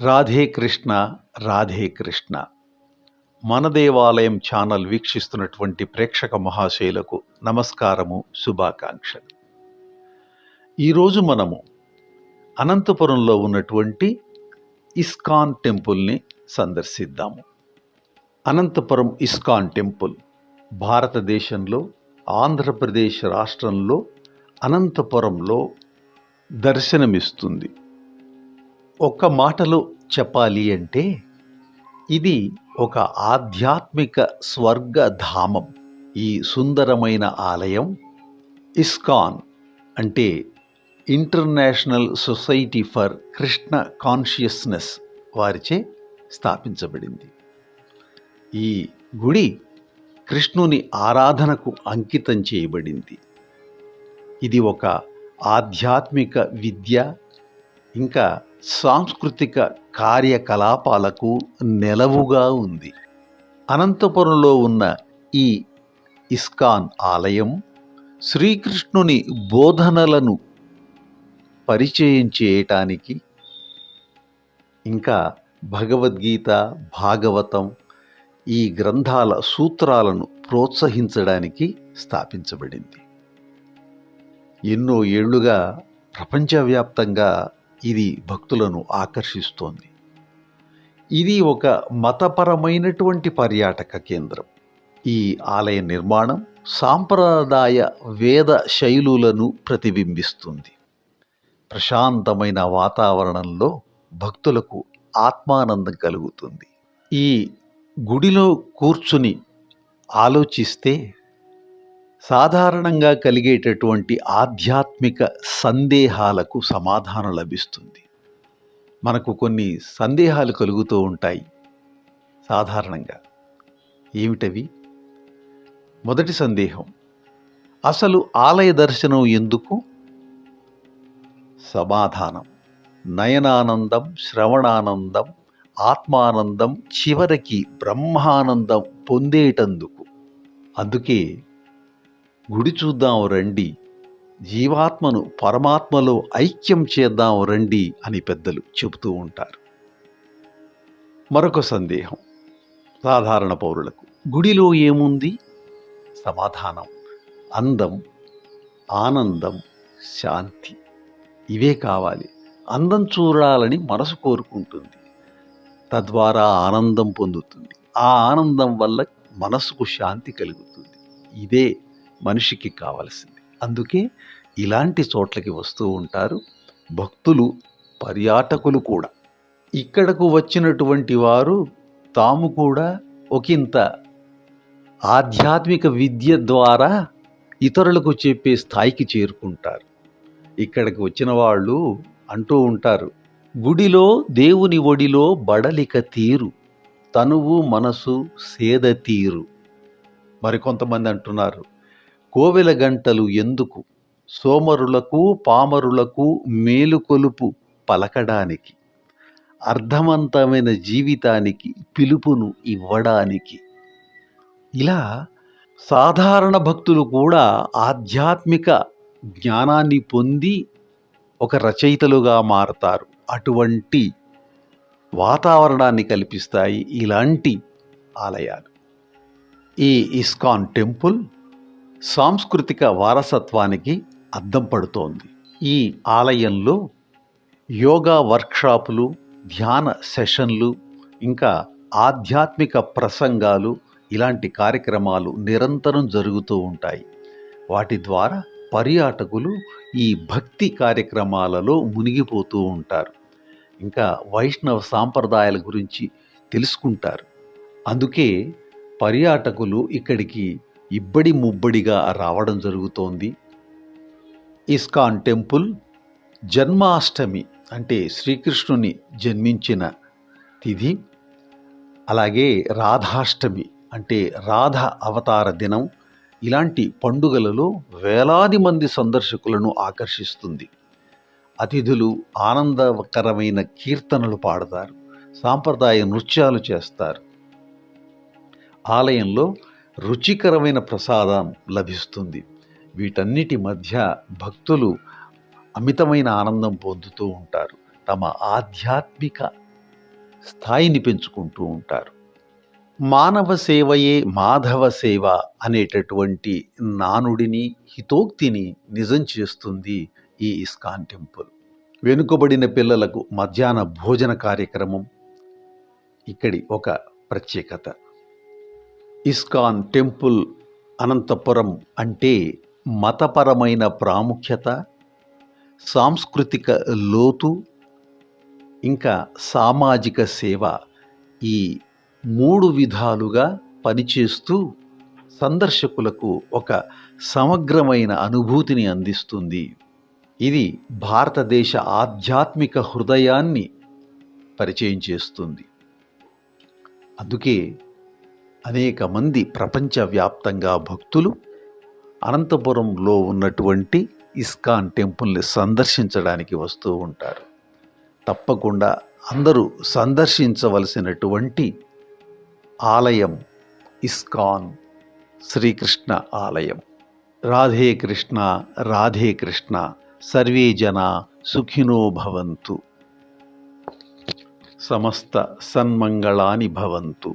రాధే కృష్ణ రాధే కృష్ణ. మన దేవాలయం ఛానల్ వీక్షిస్తున్నటువంటి ప్రేక్షక మహాశైలకు నమస్కారము శుభాకాంక్షలు. ఈరోజు మనము అనంతపురంలో ఉన్నటువంటి ఇస్కాన్ టెంపుల్ని సందర్శిద్దాము. అనంతపురం ఇస్కాన్ టెంపుల్ భారతదేశంలో ఆంధ్రప్రదేశ్ రాష్ట్రంలో అనంతపురంలో దర్శనమిస్తుంది. ఒక్క మాటలో చెప్పాలి అంటే ఇది ఒక ఆధ్యాత్మిక స్వర్గధామం. ఈ సుందరమైన ఆలయం ఇస్కాన్ అంటే international society for Krishna consciousness వారిచే స్థాపించబడింది. ఈ గుడి కృష్ణుని ఆరాధనకు అంకితం చేయబడింది. ఇది ఒక ఆధ్యాత్మిక విద్య ఇంకా సాంస్కృతిక కార్యకలాపాలకు నెలవుగా ఉంది. అనంతపురంలో ఉన్న ఈ ఇస్కాన్ ఆలయం శ్రీకృష్ణుని బోధనలను పరిచయం చేయటానికి ఇంకా భగవద్గీత భాగవతం ఈ గ్రంథాల సూత్రాలను ప్రోత్సహించడానికి స్థాపించబడింది. ఎన్నో ఏళ్ళుగా ప్రపంచవ్యాప్తంగా ఇది భక్తులను ఆకర్షిస్తోంది. ఇది ఒక మతపరమైనటువంటి పర్యాటక కేంద్రం. ఈ ఆలయ నిర్మాణం సాంప్రదాయ వేద శైలులను ప్రతిబింబిస్తుంది. ప్రశాంతమైన వాతావరణంలో భక్తులకు ఆత్మానందం కలుగుతుంది. ఈ గుడిలో కూర్చుని ఆలోచిస్తే సాధారణంగా కలిగేటటువంటి ఆధ్యాత్మిక సందేహాలకు సమాధానం లభిస్తుంది. మనకు కొన్ని సందేహాలు కలుగుతూ ఉంటాయి. సాధారణంగా ఏమిటవి? మొదటి సందేహం అసలు ఆలయ దర్శనం ఎందుకు? సమాధానం నయనానందం శ్రవణానందం ఆత్మానందం చివరికి బ్రహ్మానందం పొందేటందుకు. అందుకే గుడి చూద్దాం రండి. జీవాత్మను పరమాత్మలో ఐక్యం చేద్దాం రండి అని పెద్దలు చెబుతూ ఉంటారు. మరొక సందేహం. సాధారణ పౌరులకు గుడిలో ఏముంది? సమాధానం. అందం ఆనందం శాంతి. ఇవే కావాలి. అందం చూడాలని మనసు కోరుకుంటుంది. తద్వారా ఆనందం పొందుతుంది. ఆ ఆనందం వల్ల మనసుకు శాంతి కలుగుతుంది. ఇదే మనిషికి కావలసింది. అందుకే ఇలాంటి చోట్లకి వస్తూ ఉంటారు భక్తులు పర్యాటకులు కూడా. ఇక్కడకు వచ్చినటువంటి వారు తాము కూడా ఒకంత ఆధ్యాత్మిక విద్య ద్వారా ఇతరులకు చెప్పే స్థాయికి చేరుకుంటారు. ఇక్కడికి వచ్చిన వాళ్ళు అంటూ ఉంటారు గుడిలో దేవుని ఒడిలో బడలిక తీరు తనువు మనసు సేద తీరు. మరికొంతమంది అంటున్నారు కోవెల గంటలు ఎందుకు? సోమరులకు పామరులకు మేలుకొలుపు పలకడానికి అర్థవంతమైన జీవితానికి పిలుపును ఇవ్వడానికి. ఇలా సాధారణ భక్తులు కూడా ఆధ్యాత్మిక జ్ఞానాన్ని పొంది ఒక రచయితలుగా మారతారు. అటువంటి వాతావరణాన్ని కల్పిస్తాయి ఇలాంటి ఆలయాలు. ఈ ఇస్కాన్ టెంపుల్ సాంస్కృతిక వారసత్వానికి అద్దం పడుతోంది. ఈ ఆలయంలో యోగా వర్క్షాపులు ధ్యాన సెషన్లు ఇంకా ఆధ్యాత్మిక ప్రసంగాలు ఇలాంటి కార్యక్రమాలు నిరంతరం జరుగుతూ ఉంటాయి. వాటి ద్వారా పర్యాటకులు ఈ భక్తి కార్యక్రమాలలో మునిగిపోతూ ఉంటారు. ఇంకా వైష్ణవ సాంప్రదాయాల గురించి తెలుసుకుంటారు. అందుకే పర్యాటకులు ఇక్కడికి ఇబ్బడి ముబ్బడిగా రావడం జరుగుతోంది. ఇస్కాన్ టెంపుల్ జన్మాష్టమి అంటే శ్రీకృష్ణుని జన్మించిన తిథి అలాగే రాధాష్టమి అంటే రాధ అవతార దినం. ఇలాంటి పండుగలలో వేలాది మంది సందర్శకులను ఆకర్షిస్తుంది. అతిథులు ఆనందకరమైన కీర్తనలు పాడతారు సాంప్రదాయ నృత్యాలు చేస్తారు. ఆలయంలో రుచికరమైన ప్రసాదం లభిస్తుంది. వీటన్నిటి మధ్య భక్తులు అమితమైన ఆనందం పొందుతూ ఉంటారు. తమ ఆధ్యాత్మిక స్థాయిని పెంచుకుంటూ ఉంటారు. మానవ సేవయే మాధవ సేవ అనేటటువంటి నానుడిని హితోక్తిని నిజం చేస్తుంది ఈ ఇస్కాన్ టెంపుల్. వెనుకబడిన పిల్లలకు మధ్యాహ్న భోజన కార్యక్రమం ఇక్కడి ఒక ప్రత్యేకత. ఇస్కాన్ టెంపుల్ అనంతపురం అంటే మతపరమైన ప్రాముఖ్యత సాంస్కృతిక లోతు ఇంకా సామాజిక సేవ ఈ మూడు విధాలుగా పనిచేస్తూ సందర్శకులకు ఒక సమగ్రమైన అనుభూతిని అందిస్తుంది. ఇది భారతదేశ ఆధ్యాత్మిక హృదయాన్ని పరిచయం చేస్తుంది. అందుకే అనేక మంది ప్రపంచవ్యాప్తంగా భక్తులు అనంతపురంలో ఉన్నటువంటి ఇస్కాన్ టెంపుల్ని సందర్శించడానికి వస్తూ ఉంటారు. తప్పకుండా అందరూ సందర్శించవలసినటువంటి ఆలయం ఇస్కాన్ శ్రీకృష్ణ ఆలయం. రాధే కృష్ణ రాధే కృష్ణ సర్వే జన సుఖినో భవంతు. సమస్త సన్మంగళాని భవంతు.